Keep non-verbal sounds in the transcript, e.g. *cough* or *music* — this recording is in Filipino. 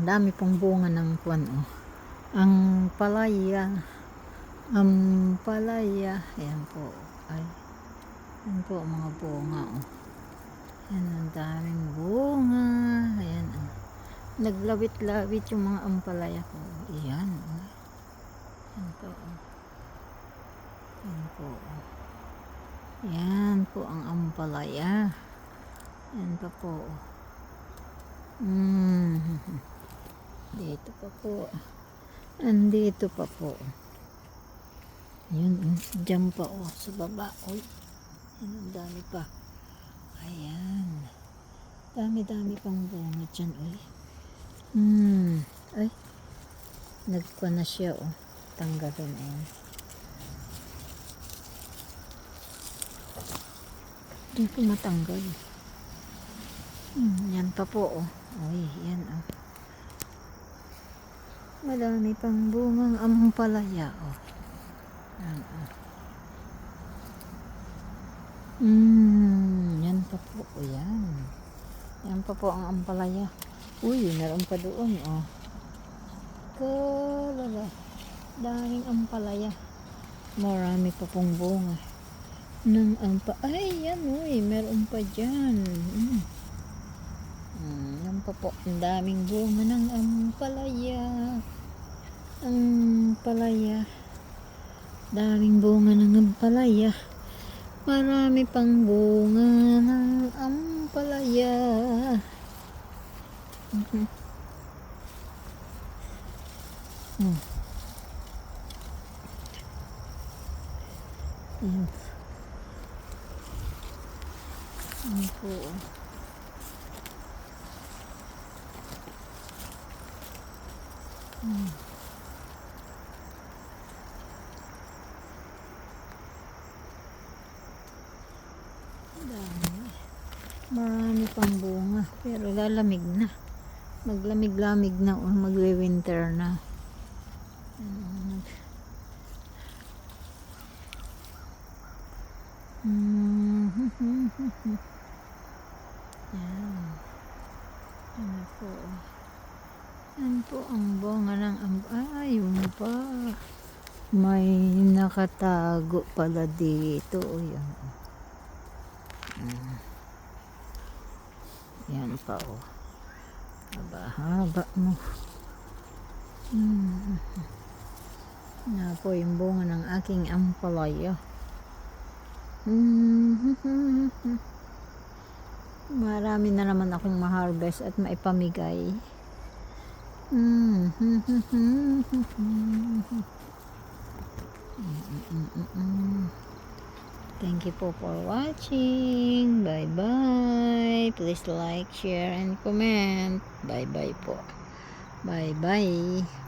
Ang dami pong bunga ng kwan oh. Ang palaya. Ang palaya. Ayan po. Ay. Ayan po mga bunga oh. Ayan ang daming bunga. Ayan oh. Naglawit-lawit yung mga ampalaya ko. Ayan oh. Ayan po oh. Ayan po oh. Ayan po ang ampalaya. Ayan pa po oh. Mm. *laughs* Po. Andito pa po. Yun, mm, dyan pa oh, sa baba. Uy, ang dami pa. Ayan. Dami-dami pang bunga dyan, uy. Hmm. Ay. Nagpa na siya, oh. Tanggalin, ayan. Hindi ko matanggal. Hmm, yan pa po, oh. Uy, yan, oh. Madami pang bungang ampalaya, oh. Yan, oh. Hmm, yan pa po, oh, yan. Yan pa po ang ampalaya. Uy, meron pa doon, oh. Kalala. Daming ampalaya. Marami pa pong bunga. Nang ampa... Ay, yan, uy. Meron pa dyan. Mm. Mm, yan pa po. Ang daming bunga ng ampalaya. Ampalaya. Daming bunga ng ampalaya. Marami pang bunga ng ampalaya. Mhm. Hmm. Yan. Yan po. Hmm. Dami. Marami pang bunga. Pero lalamig na. Maglamig-lamig na o magwe-winter na. Mm. Mm. *laughs* Yan. Ano po. Yan po ang bunga ng amb... Ay, yun pa. May nakatago pala dito. O, yan. Mm. Yan pa, oh. Haba-haba mo. Hmm. Na po yung bunga ng aking ampalaya. Hmm. *laughs* Marami na naman akong ma-harvest at maipamigay. Hmm. Thank you po for watching. Bye-bye. Please like, share, and comment. Bye-bye po. Bye-bye.